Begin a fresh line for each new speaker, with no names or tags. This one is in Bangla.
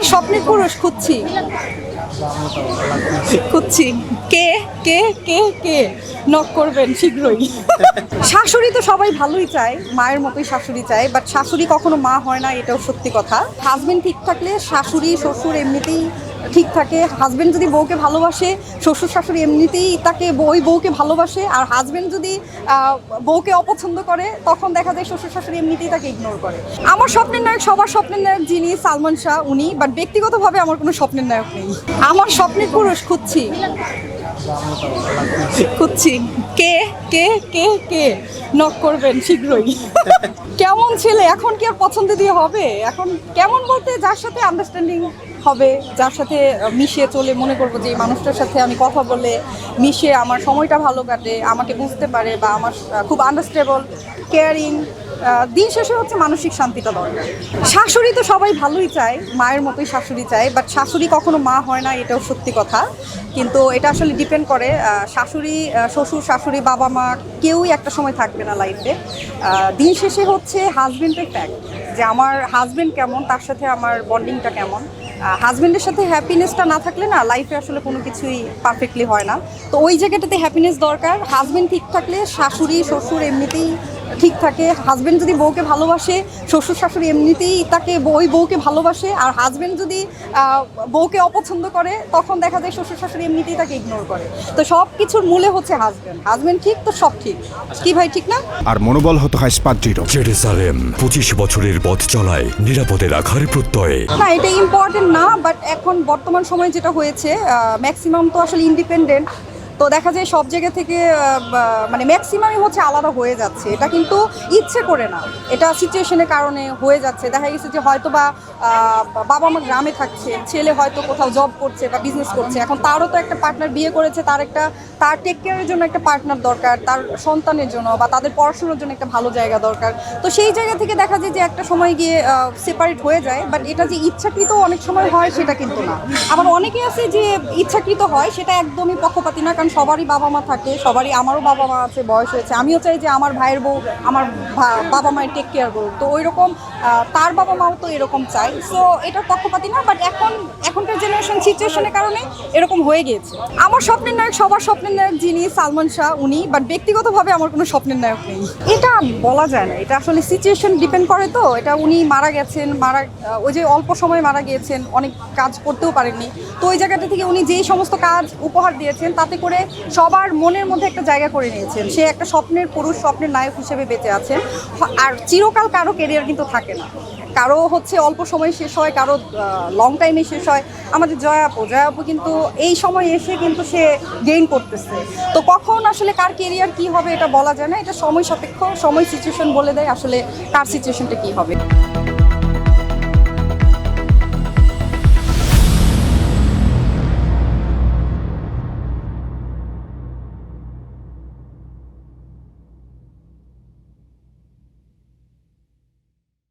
আমার স্বপ্নের পুরুষ, খুঁজছি। খুঁজছি। কে কে কে কে? নক করবেন শীঘ্রই। শাশুড়ি তো সবাই ভালোই চায়, মায়ের মতোই শাশুড়ি চায় বাট শাশুড়ি কখনো মা হয় না, এটাও সত্যি কথা। হাজবেন্ড ঠিক থাকলে শাশুড়ি, শ্বশুর এমনিতেই ঠিক থাকে। হাজব্যান্ড যদি বউকে ভালোবাসে শ্বশুর শাশুড়ি এমনিতেই তাকে ওই বউকে ভালোবাসে। আর হাজব্যান্ড যদি বউকে অপছন্দ করে, তখন দেখা যায় শ্বশুর শাশুড়ি এমনিতেই তাকে ইগনোর করে। আমার স্বপ্নের নায়ক সবার স্বপ্নের নায়ক যিনি সালমান শাহ, উনি। বাট ব্যক্তিগতভাবে আমার কোনো স্বপ্নের নায়ক নেই। আমার স্বপ্নের পুরুষ খুঁজছি। খুঁজছি। কে কে কে কে? নক করবেন শীঘ্রই। কেমন ছেলে? এখন কি আর পছন্দ দিয়ে হবে? এখন কেমন বলতে যার সাথে আন্ডারস্ট্যান্ডিং হবে, যার সাথে মিশে চলে মনে করব যে এই মানুষটার সাথে আমি কথা বলে মিশে আমার সময়টা ভালো কাটে, আমাকে বুঝতে পারে বা আমার খুব আন্ডারস্টেবল কেয়ারিং দিন শেষে হচ্ছে মানসিক শান্তিটা দরকার। শাশুড়ি তো সবাই ভালোই চায়, মায়ের মতোই শাশুড়ি চায় বাট শাশুড়ি কখনো মা হয় না, এটাও সত্যি কথা। কিন্তু এটা আসলে ডিপেন্ড করে শাশুড়ি শ্বশুর, শাশুড়ি, বাবা মা কেউই একটা সময় থাকবে না লাইফে দিন শেষে হচ্ছে হাজব্যান্ডের ফ্যাক্ট যে আমার হাজব্যান্ড কেমন, তার সাথে আমার বন্ডিংটা কেমন। হাজব্যান্ডের সাথে হ্যাপিনেসটা না থাকলে না লাইফে আসলে কোনো কিছুই পারফেক্টলি হয় না। তো ওই জায়গাটাতে হ্যাপিনেস দরকার হাজব্যান্ড ঠিক থাকলে শাশুড়ি, শ্বশুর এমনিতেই ঠিক থাকে। হাজব্যান্ড যদি বউকে ভালোবাসে শ্বশুর শাশুড়ি এমনিতেই তাকে ওই বউকে ভালোবাসে। আর হাজব্যান্ড যদি বউকে অপছন্দ করে তখন দেখা যায় শ্বশুর শাশুড়ি এমনিতেই তাকে ইগনোর করে। তো সব কিছুর মূলে হচ্ছে হাজব্যান্ড হাজব্যান্ড ঠিক তো সব ঠিক। কি ভাই ঠিক না?
আর মনোবল হতে হয় স্পাত দৃঢ়
জেরুসালেম পঁচিশ বছরের পথ চলায় নিরাপদে রাখার প্রত্যয়ে।
না এটা ইম্পর্টেন্ট না বাট এখন বর্তমান সময়ে যেটা হয়েছে ম্যাক্সিমাম তো আসলে ইন্ডিপেন্ডেন্ট তো দেখা যায় সব জায়গা থেকে মানে ম্যাক্সিমামই হচ্ছে আলাদা হয়ে যাচ্ছে। এটা কিন্তু ইচ্ছে করে না। এটা সিচুয়েশনের কারণে হয়ে যাচ্ছে। দেখা গেছে যে হয়তো বা বাবা মা গ্রামে থাকছে, ছেলে হয়তো কোথাও জব করছে বা বিজনেস করছে। এখন তারও তো একটা পার্টনার বিয়ে করেছে, তার একটা, তার টেক কেয়ারের জন্য একটা পার্টনার দরকার, তার সন্তানের জন্য বা তাদের পড়াশোনার জন্য একটা ভালো জায়গা দরকার। তো সেই জায়গা থেকে দেখা যায় যে একটা সময় গিয়ে সেপারেট হয়ে যায়। বাট এটা যে ইচ্ছাকৃত অনেক সময় হয়, সেটা কিন্তু না। আবার অনেকে আছে যে ইচ্ছাকৃত হয়, সেটা একদমই পক্ষপাতি না কারণ সবারই বাবা মা থাকে, সবারই আমারও বাবা মা আছে, বয়স হয়েছে। আমিও চাই যে আমার ভাইয়ের বউ, আমার বাবা মায়ের টেক কেয়ার করুক। তো ওই রকম তার বাবা মাও তো এরকম চাই সো এটা পক্ষপাতি না বাট এখন, এখনকার জেনারেশন সিচুয়েশনের কারণে এরকম হয়ে গিয়েছে। আমার স্বপ্নের নায়ক সবার স্বপ্নের নায়ক যিনি, সালমান শাহ, উনি বাট ব্যক্তিগতভাবে আমার কোনো স্বপ্নের নায়ক নেই। এটা বলা যায় না। এটা আসলে সিচুয়েশন ডিপেন্ড করে তো। এটা উনি মারা গেছেন, মারা ওই যে অল্প সময় মারা গিয়েছেন, অনেক কাজ করতেও পারেননি। তো ওই জায়গাটা থেকে উনি যেই সমস্ত কাজ উপহার দিয়েছেন, তাতে করে সবার মনের মধ্যে একটা জায়গা করে নিয়েছেন। সে একটা স্বপ্নের পুরুষ, স্বপ্নের নায়ক হিসেবে বেঁচে আছেন। আর চিরকাল কারও কেরিয়ার কিন্তু থাকে না। কারও হচ্ছে অল্প সময় শেষ হয়, কারও লং টাইমে শেষ হয়। আমাদের জয়া আপু জয়া আপু কিন্তু এই সময় এসে কিন্তু সে গেইন করতেছে। তো কখন আসলে কার কেরিয়ার কি হবে এটা বলা যায় না। এটা সময় সাপেক্ষ, সময় সিচুয়েশন বলে দেয় আসলে কার সিচুয়েশনটা কি হবে।